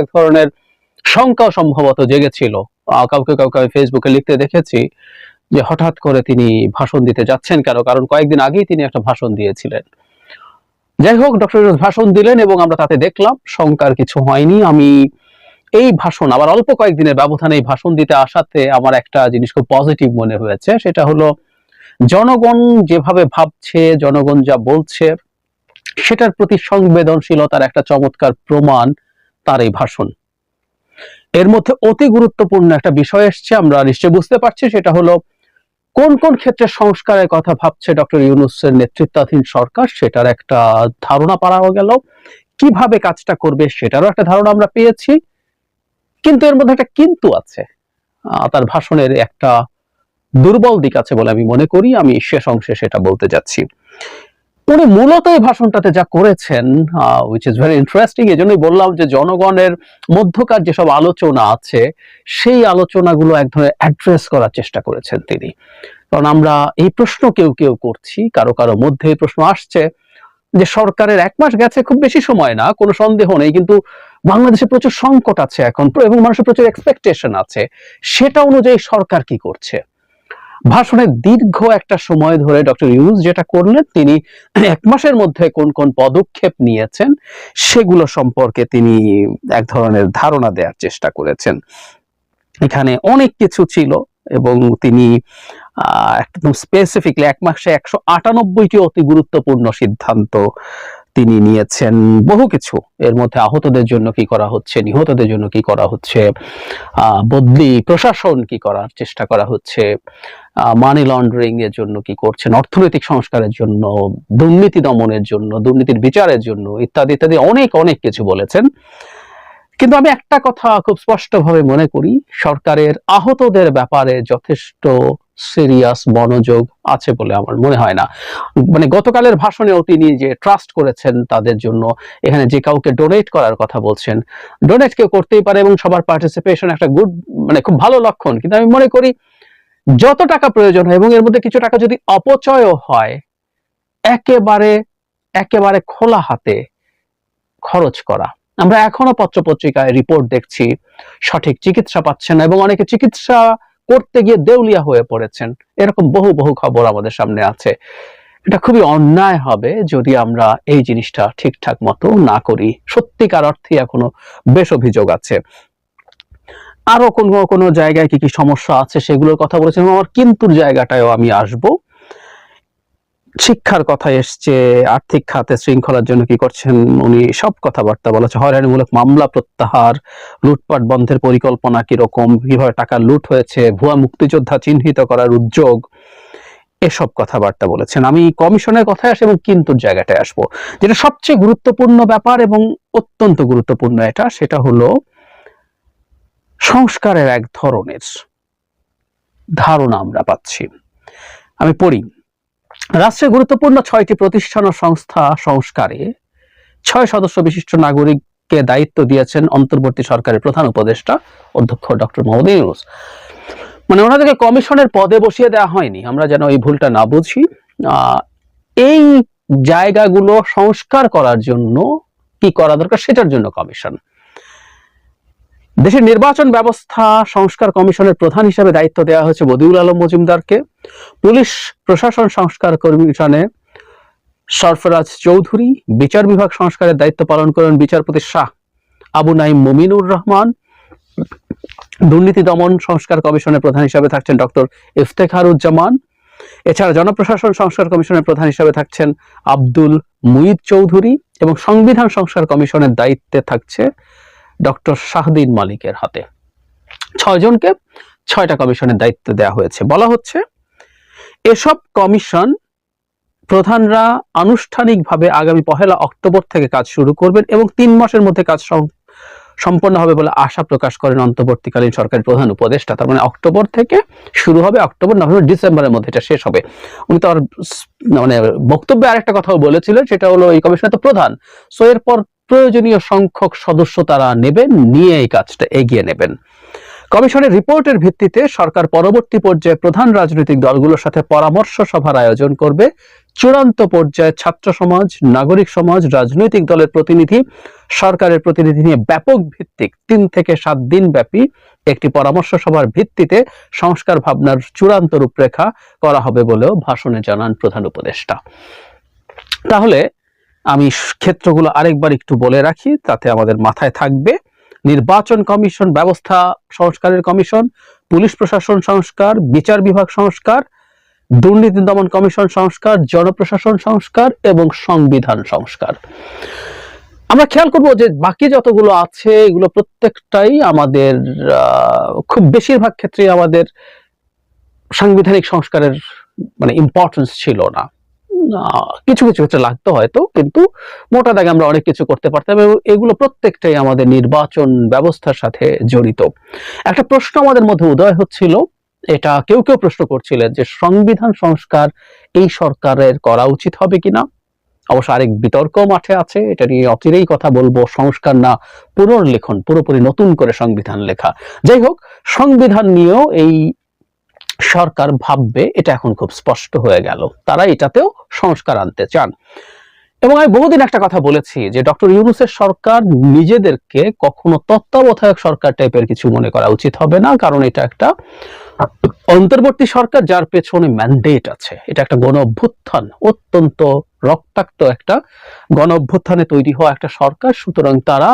এক ধরনের শঙ্কা সম্ভবত জেগেছিল। কাউকে কাউকে আমি ফেসবুকে লিখতে দেখেছি যে হঠাৎ করে তিনি ভাষণ দিতে যাচ্ছেন কেন? কারণ কয়েকদিন আগেই তিনি একটা ভাষণ দিয়েছিলেন। যাই হোক ডক্টর ভাষণ দিলেন এবং আমরা তাতে দেখলাম, শঙ্কার কিছু হয়নি। আমি এই ভাষণ, আবার অল্প কয়েকদিনের ব্যবধানে এই ভাষণ দিতে আসাতে আমার একটা জিনিস খুব পজিটিভ মনে হয়েছে, সেটা হলো জনগণ যেভাবে ভাবছে, জনগণ যা বলছে, সেটার প্রতি সংবেদনশীলতার একটা চমৎকার প্রমাণ তার এই ভাষণ। এর মধ্যে অতি গুরুত্বপূর্ণ একটা বিষয় এসছে, আমরা নিশ্চয় বুঝতে পারছি, সেটা হলো কোন কোন ক্ষেত্রে সংস্কারের কথা ভাবছে ডক্টর ইউনুসের নেতৃত্বাধীন সরকার, সেটার একটা ধারণা পাওয়া গেল। কীভাবে কাজটা করবে সেটারও একটা ধারণা আমরা পেয়েছি। কিন্তু এর মধ্যে একটা কিন্তু আছে। তার ভাষণের একটা দুর্বল দিক আছে বলে আমি মনে করি। আমি শেষ অংশে সেটা বলতে যাচ্ছি। উনি মূলত এই ভাষণটাতে যা করেছেন উইচ ইজ ভেরি ইন্টারেস্টিং এই জন্যই বললাম যে জনগণের মধ্যকার যেসব আলোচনা আছে, সেই আলোচনাগুলো এক ধরনের অ্যাড্রেস করার চেষ্টা করেছেন তিনি। কারণ আমরা এই প্রশ্ন কেউ কেউ করছি, কারও কারও মধ্যে এই প্রশ্ন আসছে, যে সরকারের এক মাস গেছে, খুব বেশি সময় না, কোনো সন্দেহ নেই, কিন্তু বাংলাদেশে প্রচুর সংকট আছে এখন, এবং মানুষের প্রচুর এক্সপেকটেশন আছে। সেটা অনুযায়ী সরকার কি করছে? ভাষণের দীর্ঘ একটা সময় ধরে ডক্টর ইউনুস যেটা করলেন, তিনি এক মাসের মধ্যে কোন কোন পদক্ষেপ নিয়েছেন, সেগুলো সম্পর্কে তিনি এক ধরনের ধারণা দেওয়ার চেষ্টা করেছেন। এখানে অনেক কিছু ছিল এবং তিনি একদম স্পেসিফিকলি এক মাসে একশো আটানব্বইটি অতি গুরুত্বপূর্ণ সিদ্ধান্ত তিনি নিয়েছেন বহু কিছু। এর মধ্যে আহতদের জন্য কি করা হচ্ছে, নিহতদের জন্য কি করা হচ্ছে বদলি, প্রশাসন কি করার চেষ্টা করা হচ্ছে মানি লন্ডারিং এর জন্য কি করছেন, অর্থনৈতিক সংস্কারের জন্য, দুর্নীতি দমনের জন্য, দুর্নীতির বিচারের জন্য, ইত্যাদি ইত্যাদি অনেক অনেক কিছু বলেছেন। কিন্তু আমি একটা কথা খুব স্পষ্টভাবে মনে করি, সরকারের আহতদের ব্যাপারে যথেষ্ট সিরিয়াস মনোযোগ আছে বলে আমার মনে হয় না। মানে গতকালের ভাষণেও তিনি যে ট্রাস্ট করেছেন তাদের জন্য, এখানে যে কাউকে ডোনেট করার কথা বলছেন ডোনেট কেউ করতেই পারে এবং সবার পার্টিসিপেশন একটা গুড মানে খুব ভালো লক্ষণ। কিন্তু আমি মনে করি, যত টাকা প্রয়োজন হয় এবং এর মধ্যে কিছু টাকা যদি অপচয়ও হয়, একেবারে একেবারে খোলা হাতে খরচ করা। আমরা এখনও পত্রপত্রিকায় রিপোর্ট দেখছি, সঠিক চিকিৎসা পাচ্ছে না এবং অনেকে চিকিৎসা করতে গিয়ে দেউলিয়া হয়ে পড়েছেন। এরকম বহু বহু খবর আমাদের সামনে আছে। এটা খুবই অন্যায় হবে যদি আমরা এই জিনিসটা ঠিকঠাক মতো না করি। সত্যিকার অর্থে এখনও বেশ অভিযোগ আছে। আরও কোনো কোনো জায়গায় কি কি সমস্যা আছে সেগুলোর কথা বলেছেন আমার কিন্তু জায়গাটায়ও আমি আসব। শিক্ষার কথা এসছে, আর্থিক খাতে শৃঙ্খলার জন্য কি করছেন উনি? সব কথাবার্তা বলেছে হয়রানিমূলক মামলা প্রত্যাহার, লুটপাট বন্ধের পরিকল্পনা কীরকম, কীভাবে টাকা লুট হয়েছে, ভুয়া মুক্তিযোদ্ধা চিহ্নিত করার উদ্যোগ, এসব কথাবার্তা বলেছেন। আমি কমিশনের কথায় আসি এবং কিন্তু জায়গাটায় আসব। যেটা সবচেয়ে গুরুত্বপূর্ণ ব্যাপার এবং অত্যন্ত গুরুত্বপূর্ণ এটা, সেটা হলো সংস্কারের এক ধরনের ধারণা আমরা পাচ্ছি। আমি পড়ি। রাষ্ট্রের গুরুত্বপূর্ণ ছয়টি প্রতিষ্ঠান ও সংস্থা সংস্কারে ছয় সদস্য বিশিষ্ট নাগরিককে দায়িত্ব দিয়েছেন অন্তর্বর্তী সরকারের প্রধান উপদেষ্টা অধ্যক্ষ ডক্টর মোহাম্মদ ইউনুস। মানে ওনাদেরকে কমিশনের পদে বসিয়ে দেওয়া হয়নি, আমরা যেন এই ভুলটা না বুঝি। এই জায়গাগুলো সংস্কার করার জন্য কি করা দরকার সেটার জন্য কমিশন। দেশের নির্বাচন ব্যবস্থা সংস্কার কমিশনের প্রধান হিসেবে দায়িত্ব দেওয়া হয়েছে বদিউল আলম মজুমদারকে। পুলিশ প্রশাসন সংস্কার কমিশনে সরফরাজ চৌধুরী, বিচার বিভাগ সংস্কারের দায়িত্ব পালন করেন বিচারপতি শাহ আবু নাইম মমিনুর রহমান। দুর্নীতি দমন সংস্কার কমিশনের প্রধান হিসেবে থাকছেন ডক্টর ইফতেখারুজ্জামান। এছাড়া জনপ্রশাসন সংস্কার কমিশনের প্রধান হিসেবে থাকছেন আব্দুল মুইদ চৌধুরী এবং সংবিধান সংস্কার কমিশনের দায়িত্বে থাকছে ডক্টর শাহদিন মালিকের হাতে। ছয়জনকে ছয়টা কমিশনের দায়িত্ব দেওয়া হয়েছে। বলা হচ্ছে, এসব কমিশন প্রধানরা আনুষ্ঠানিকভাবে আগামী পহেলা অক্টোবর থেকে কাজ শুরু করবেন এবং তিন মাসের মধ্যে কাজ সম্পন্ন হবে বলে আশা প্রকাশ করেন অন্তর্বর্তীকালীন সরকারের প্রধান উপদেষ্টা। তার মানে অক্টোবর থেকে শুরু হবে, অক্টোবর, নভেম্বর, ডিসেম্বরের মধ্যে এটা শেষ হবে। উনি তার মানে বক্তব্যে আরেকটা কথাও বলেছিলেন, সেটা হলো এই কমিশনের তো প্রধান। সো এরপর প্রয়োজনীয় সংখ্যক সদস্য তারা নেবেন, নিয়ে এই কাজটা এগিয়ে নেবেন। কমিশনের রিপোর্টের ভিত্তিতে সরকার পরবর্তী পর্যায়ে প্রধান রাজনৈতিক দলগুলোর সাথে পরামর্শ সভার আয়োজন করবে। চূড়ান্ত পর্যায়ে ছাত্র সমাজ, নাগরিক সমাজ, রাজনৈতিক দলের প্রতিনিধি, সরকারের প্রতিনিধি নিয়ে ব্যাপক ভিত্তিক, তিন থেকে সাত দিন ব্যাপী একটি পরামর্শ সভার ভিত্তিতে সংস্কার ভাবনার চূড়ান্ত রূপরেখা করা হবে বলেও ভাষণে জানান প্রধান উপদেষ্টা। তাহলে আমি ক্ষেত্রগুলো আরেকবার একটু বলে রাখি, তাতে আমাদের মাথায় থাকবে। নির্বাচন কমিশন, ব্যবস্থা সংস্কারের কমিশন, পুলিশ প্রশাসন সংস্কার, বিচার বিভাগ সংস্কার, দুর্নীতি দমন কমিশন সংস্কার, জনপ্রশাসন সংস্কার এবং সংবিধান সংস্কার। আমরা খেয়াল করব যে বাকি যতগুলো আছে, এগুলো প্রত্যেকটাই আমাদের খুব বেশিরভাগ ক্ষেত্রে আমাদের সাংবিধানিক সংস্কারের মানে ইম্পর্টেন্স ছিল না। কিছু কিছু ক্ষেত্রে লাগতো হয়তো, কিন্তু মোটা দাগে আমরা অনেক কিছু করতে পারতাম এবং এগুলো প্রত্যেকটাই আমাদের নির্বাচন ব্যবস্থার সাথে জড়িত। একটা প্রশ্ন আমাদের মধ্যে উদয় হচ্ছিল, এটা কেউ কেউ প্রশ্ন করছিলেন যে সংবিধান সংস্কার এই সরকারের করা উচিত হবে কিনা? অবশ্য আরেক বিতর্ক মাঠে আছে, এটা নিয়ে অচিরেই কথা বলব, সংস্কার না, পুনর্লেখন, পুরোপুরি নতুন করে সংবিধান লেখা। যাই হোক, সংবিধান নিয়েও এই সরকার ভাববে, এটা এখন খুব স্পষ্ট হয়ে গেল। তারা এটাতেও সংস্কার আনতে চান। এবং আমি বহুদিন একটা কথা বলেছি যে ডক্টর ইউনুসের সরকার নিজেদেরকে কখনো তত্ত্বাবধায়ক সরকার টাইপের কিছু মনে করা উচিত হবে না, কারণ এটা একটা অন্তর্বর্তী সরকার যার পেছনে ম্যান্ডেট আছে। এটা একটা গণ অভ্যুত্থান অত্যন্ত রক্তাক্ত একটা গণ অভ্যুত্থানে তৈরি হওয়া একটা সরকার, সুতরাং তারা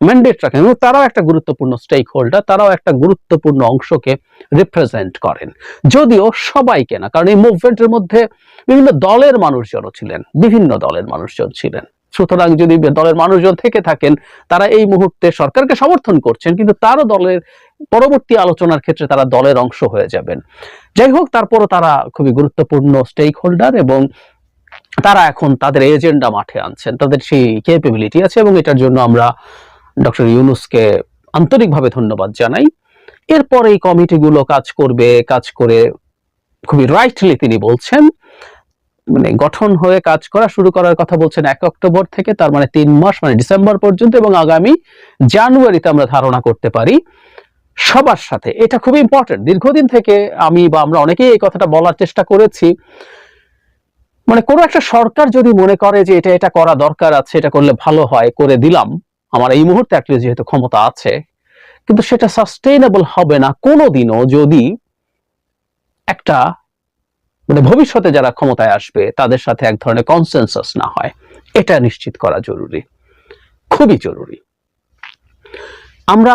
ম্যান্ডেট রাখেন এবং তারাও একটা গুরুত্বপূর্ণ স্টেক হোল্ডার তারাও একটা গুরুত্বপূর্ণ অংশকে রিপ্রেজেন্ট করেন। যদিও সবাইকে না কারণ এই মুভমেন্টের মধ্যে বিভিন্ন দলের মানুষজনও ছিলেন, বিভিন্ন দলের মানুষজন ছিলেন। সুতরাং যদি দলের মানুষজন থেকে থাকেন, তারা এই মুহূর্তে সরকারকে সমর্থন করছেন, কিন্তু তারও দলের পরবর্তী আলোচনার ক্ষেত্রে তারা দলের অংশ হয়ে যাবেন। যাই হোক, তারপরও তারা খুবই গুরুত্বপূর্ণ স্টেক হোল্ডার এবং তারা এখন তাদের এজেন্ডা মাঠে আনছেন। তাদের সেই ক্যাপেবিলিটি আছে এবং এটার জন্য আমরা ডক্টর ইউনুসকে আন্তরিকভাবে ধন্যবাদ জানাই। এরপর এই কমিটিগুলো কাজ করবে, কাজ করে খুবই রাইটলি তিনি বলছেন মানে গঠন হয়ে কাজ করা শুরু করার কথা বলছেন এক অক্টোবর থেকে, তার মানে তিন মাস মানে ডিসেম্বর পর্যন্ত এবং আগামী জানুয়ারিতে আমরা ধারণা করতে পারি সবার সাথে। এটা খুব ইম্পর্টেন্ট দীর্ঘদিন থেকে আমি বা আমরা অনেকেই এই কথাটা বলার চেষ্টা করেছি। মানে কোনো একটা সরকার যদি মনে করে যে এটা এটা করা দরকার আছে, এটা করলে ভালো হয়, করে দিলাম আমার এই মুহূর্তে অ্যাটলিস্ট যেহেতু ক্ষমতা আছে, কিন্তু সেটা সাস্টেইনেবল হবে না কোনোদিনও যদি একটা মানে ভবিষ্যতে যারা ক্ষমতায় আসবে, তাদের সাথে এক ধরনের কনসেনসাস না হয়। এটা নিশ্চিত করা জরুরি। খুবই জরুরি। আমরা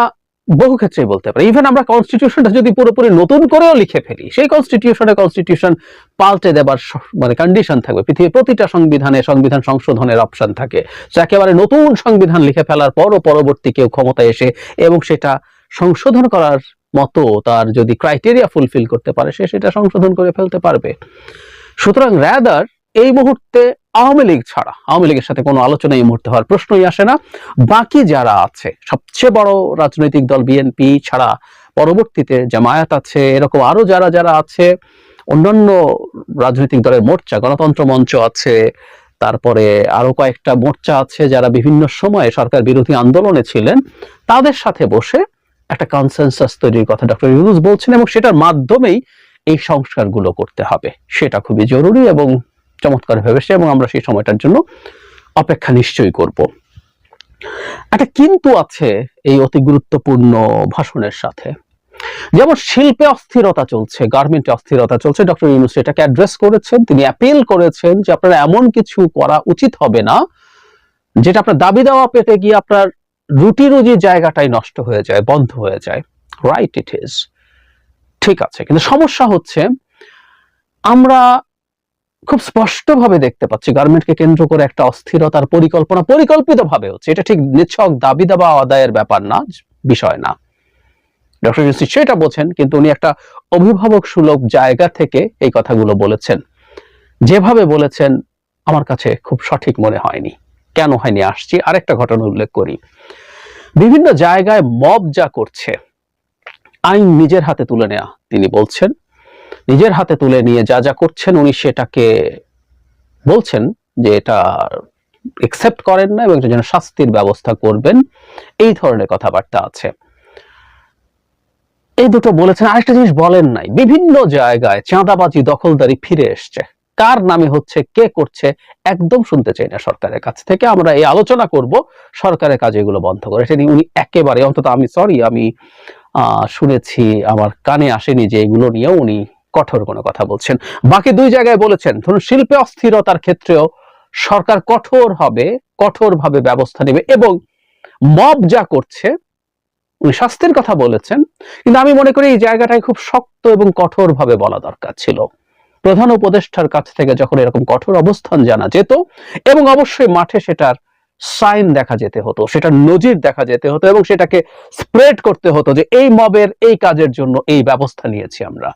বহু ক্ষেত্রেই বলতে পারি। ইভেন আমরা কনস্টিটিউশনটা যদি পুরোপুরি নতুন করেও লিখে ফেলি, সেই কনস্টিটিউশনে কনস্টিটিউশন পাল্টে দেবার মানে কন্ডিশন থাকবে। পৃথিবীর প্রতিটা সংবিধানে সংবিধান সংশোধনের অপশন থাকে। একেবারে নতুন সংবিধান লিখে ফেলার পরও পরবর্তী কেউ ক্ষমতায় এসে এবং সেটা সংশোধন করার মতো তার যদি ক্রাইটেরিয়া ফুলফিল করতে পারে, সে সেটা সংশোধন করে ফেলতে পারবে। সুতরাং র্যাদার এই মুহূর্তে আওয়ামী লীগ ছাড়া, আওয়ামী লীগের সাথে কোনো আলোচনা এই মুহূর্তে হওয়ার প্রশ্নই আসে না। বাকি যারা আছে, সবচেয়ে বড় রাজনৈতিক দল বিএনপি ছাড়া পরবর্তীতে জামায়াত আছে, এরকম আরও যারা যারা আছে, অন্যান্য রাজনৈতিক দলের মোর্চা, গণতন্ত্র মঞ্চ আছে, তারপরে আরও কয়েকটা মোর্চা আছে যারা বিভিন্ন সময়ে সরকার বিরোধী আন্দোলনে ছিলেন, তাদের সাথে বসে একটা কনসেনসাস তৈরির কথা ডক্টর ইউনুস বলছেন এবং সেটার মাধ্যমেই এই সংস্কারগুলো করতে হবে। সেটা খুবই জরুরি এবং চমৎকার ভেবেছে এবং আমরা সেই সময়টার জন্য অপেক্ষা নিশ্চয়ই করব। একটা কিন্তু আছে এই অতি গুরুত্বপূর্ণ ভাষণের সাথে। যেমন, শিল্পে অস্থিরতা চলছে গার্মেন্টে অস্থিরতা চলছে। ডক্টর ইউনুস এটাকে অ্যাড্রেস করেছেন, তিনি অ্যাপিল করেছেন যে আপনারা এমন কিছু করা উচিত হবে না, যেটা আপনার দাবি দেওয়া পেতে গিয়ে আপনার রুটি রুজি জায়গাটাই নষ্ট হয়ে যায়, বন্ধ হয়ে যায়। রাইট ইট ইজ ঠিক আছে, কিন্তু সমস্যা হচ্ছে, আমরা খুব স্পষ্টভাবে দেখতে পাচ্ছি গার্মেন্টকে কেন্দ্র করে একটা অস্থিরতার পরিকল্পনা পরিকল্পিতভাবে হচ্ছে। এটা ঠিক নিছক দাবি দাবা আদায়ের ব্যাপার না, বিষয় না। ডক্টর ইউসি সেটা বোঝেন, কিন্তু উনি একটা অভিভাবক সুলভ জায়গা থেকে এই কথাগুলো বলেছেন। যেভাবে বলেছেন, আমার কাছে খুব সঠিক মনে হয়নি। কেন হয়নি? আসছি, আরেকটা ঘটনা উল্লেখ করি। বিভিন্ন জায়গায় মব যা করছে, আইন নিজের হাতে তুলে নেওয়া তিনি বলছেন নিজের হাতে তুলে নিয়ে যা যা করছেন উনি সেটাকে বলছেন যে এটা একসেপ্ট করেন না এবং জন্য শাস্তির ব্যবস্থা করবেন। এই ধরনের কথাবার্তা আছে। এই দুটো বলেছেন, আরেকটা জিনিস বলেন নাই, বিভিন্ন জায়গায় চাঁদাবাজি দখলদারি ফিরে এসছে। কার নামে হচ্ছে, কে করছে, একদম শুনতে চাই না সরকারের কাছ থেকে। আমরা এই আলোচনা করব, সরকারের কাজ এগুলো বন্ধ করে। সেটি উনি একেবারে, অন্তত আমি সরি আমি শুনেছি, আমার কানে আসেনি যে এগুলো নিয়েও উনি কঠোর কোনো কথা বলছেন। বাকি দুই জায়গায় বলেছেন, ধরুন শিল্পে অস্থিরতার ক্ষেত্রেও সরকার কঠোর হবে, কঠোরভাবে ব্যবস্থা নেবে এবং মব যা করছে শাস্তির কথা বলেছেন, কিন্তু আমি মনে করি এই জায়গাটায় খুব শক্ত এবং কঠোরভাবে বলা দরকার ছিল। প্রধান উপদেষ্টার কাছ থেকে যখন এরকম কঠোর অবস্থান জানা যেত এবং অবশ্যই মাঠে সেটার সাইন দেখা যেতে হতো, সেটার নজির দেখা যেতে হতো এবং সেটাকে স্প্রেড করতে হতো যে এই মবের এই কাজের জন্য এই ব্যবস্থা নিয়েছি আমরা।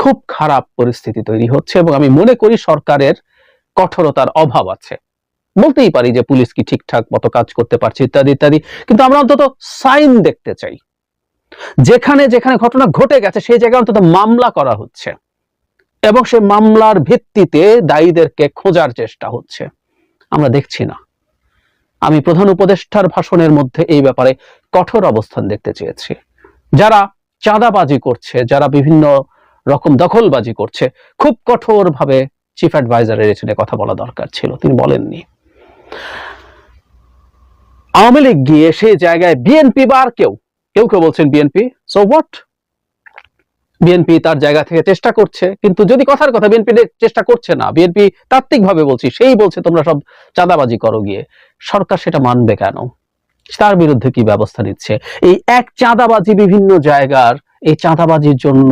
খুব খারাপ পরিস্থিতি তৈরি হচ্ছে এবং আমি মনে করি সরকারের কঠোরতার অভাব আছে। বলতেই পারি যে পুলিশ কি ঠিকঠাক মতো কাজ করতে পারছে ইত্যাদি ইত্যাদি। কিন্তু আমরা অন্তত সাইন দেখতে চাই। যেখানে যেখানে ঘটনা ঘটে গেছে, সেই জায়গায় অন্তত মামলা করা হচ্ছে। এবং সে মামলার ভিত্তিতে দায়ীদেরকে খোঁজার চেষ্টা হচ্ছে। আমরা দেখছি না। আমি প্রধান উপদেষ্টার ভাষণের মধ্যে এই ব্যাপারে কঠোর অবস্থান দেখতে চেয়েছি। যারা চাঁদাবাজি করছে, যারা বিভিন্ন রকম দখলবাজি করছে। খুব কঠোর ভাবে চিফ অ্যাডভাইজারের এখানে কথা বলা দরকার ছিল, তিনি বলেননি। আওয়ামী লীগ গিয়ে সেই জায়গায় বিএনপি বা আর কেউ কেউ কেউ বলছেন বিএনপি সো হোয়াট বিএনপি তার জায়গা থেকে চেষ্টা করছে, কিন্তু যদি কথার কথা বিএনপি চেষ্টা করছে না বিএনপি তাত্ত্বিক ভাবে বলছি, সেই বলছে তোমরা সব চাঁদাবাজি করো গিয়ে। সরকার সেটা মানবে কেন? তার বিরুদ্ধে কি ব্যবস্থা নিচ্ছে? এই এক চাঁদাবাজি বিভিন্ন জায়গার, এই চাঁদাবাজির জন্য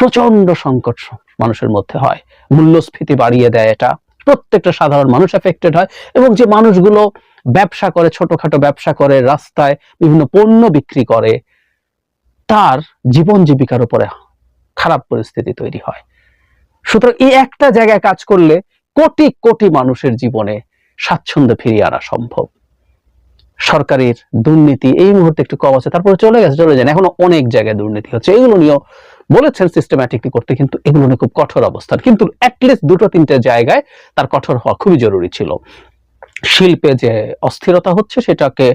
প্রচণ্ড সংকট মানুষের মধ্যে হয়। মূল্যস্ফীতি বাড়িয়ে দেয় এটা। প্রত্যেকটা সাধারণ মানুষ এফেক্টেড হয় এবং যে মানুষগুলো ব্যবসা করে, ছোটখাটো ব্যবসা করে, রাস্তায় বিভিন্ন পণ্য বিক্রি করে, তার জীবন জীবিকার উপরে খারাপ পরিস্থিতি তৈরি হয়। সুতরাং এই একটা জায়গায় কাজ করলে কোটি কোটি মানুষের জীবনে স্বাচ্ছন্দ্য ফিরিয়ে আনা সম্ভব। সরকারের দুর্নীতি, এই মুহূর্তে একটু কম আছে, তারপরে চলে গেছে, চলে যায় এখনও অনেক জায়গায় দুর্নীতি হচ্ছে। এগুলো নিয়েও বলেছেন সিস্টেম্যাটিকলি করতে, কিন্তু এগুলো নিয়ে খুব কঠোর অবস্থান কিন্তু অ্যাটলিস্ট দুটো তিনটে জায়গায় তার কঠোর হওয়া খুবই জরুরি ছিল। শিল্পে যে অস্থিরতা হচ্ছে, সেটাকে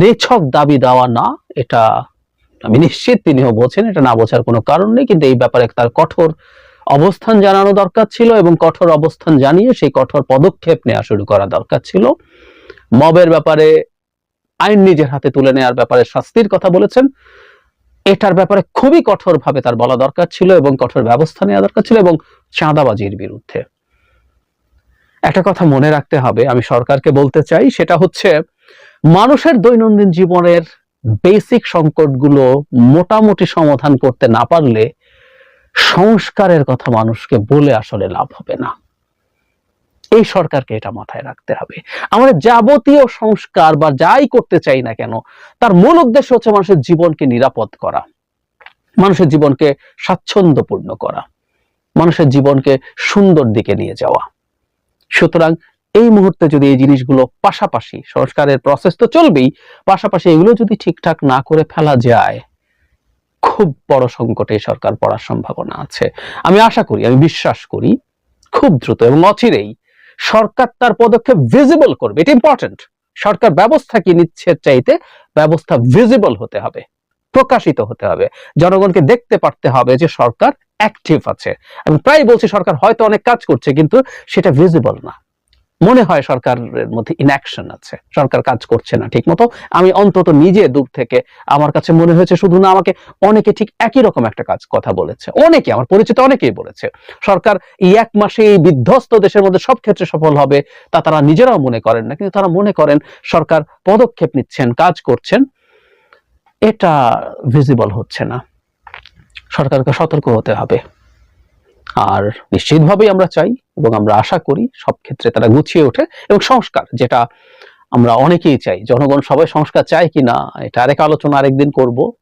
নিছক দাবি দেওয়া না, এটা আমি নিশ্চিত তিনিও বোঝেন, এটা না বোঝার কোনো কারণ নেই, কিন্তু এই ব্যাপারে তার কঠোর অবস্থান জানানো দরকার ছিল এবং কঠোর অবস্থান জানিয়ে সেই কঠোর পদক্ষেপ নেওয়া শুরু করা দরকার ছিল। মবের ব্যাপারে, আইন নিজের হাতে তুলে নেওয়ার ব্যাপারে শাস্তির কথা বলেছেন। এটার ব্যাপারে খুবই কঠোরভাবে তার বলা দরকার ছিল এবং কঠোর ব্যবস্থা নেওয়া দরকার ছিল এবং চাঁদাবাজির বিরুদ্ধে। একটা কথা মনে রাখতে হবে, আমি সরকারকে বলতে চাই, সেটা হচ্ছে মানুষের দৈনন্দিন জীবনের বেসিক সংকটগুলো মোটামুটি সমাধান করতে না পারলে সংস্কারের কথা মানুষকে বলে আসলে লাভ হবে না। এই সরকারকে এটা মাথায় রাখতে হবে। আমরা যাবতীয় সংস্কার বা যাই করতে চাই না কেন, তার মূল উদ্দেশ্য হচ্ছে মানুষের জীবনকে নিরাপদ করা। মানুষের জীবনকে স্বাচ্ছন্দ্যপূর্ণ করা। মানুষের জীবনকে সুন্দর দিকে নিয়ে যাওয়া। সুতরাং এই মুহূর্তে যদি এই জিনিসগুলো পাশাপাশি সংস্কারের প্রসেস তো চলবেই, পাশাপাশি এগুলো যদি ঠিকঠাক না করে ফেলা যায়, খুব বড় সংকটে সরকার পড়ার সম্ভাবনা আছে। আমি আশা করি, আমি বিশ্বাস করি, খুব দ্রুত এবং অচিরেই সরকার তার পদক্ষেপ ভিজিবল করবে। এটা ইম্পর্টেন্ট সরকার ব্যবস্থা কি নিচ্ছে চাইতে, ব্যবস্থা ভিজিবল হতে হবে, প্রকাশিত হতে হবে। জনগণকে দেখতে পারতে হবে যে সরকার অ্যাক্টিভ আছে। আমি প্রায় বলছি সরকার হয়তো অনেক কাজ করছে, কিন্তু সেটা ভিজিবল না। মনে হয় সরকারের মধ্যে ইনঅ্যাকশন আছে। সরকার কাজ করছে না ঠিক মতো আমি অন্তত নিজে দূর থেকে আমার কাছে মনে হয়েছে, শুধু না আমাকে অনেকে ঠিক একই রকম একটা কাজ, কথা বলেছে। অনেকে, আমার পরিচিত অনেকেই বলেছে। সরকার এই এক মাসে এই বিধ্বস্ত দেশের মধ্যে সব ক্ষেত্রে সফল হবে তা তারা নিজেরাও মনে করেন না। কিন্তু তারা মনে করেন সরকার পদক্ষেপ নিচ্ছেন, কাজ করছেন, এটা ভিজিবল হচ্ছে না। সরকারকে সতর্ক হতে হবে। আর নিশ্চিতভাবেই আমরা চাই এবং আমরা আশা করি সব ক্ষেত্রে তারা গুছিয়ে ওঠে এবং সংস্কার, যেটা আমরা অনেকেই চাই। জনগণ সবাই সংস্কার চায় কিনা, এটা আরেক আলোচনা, আরেকদিন করব।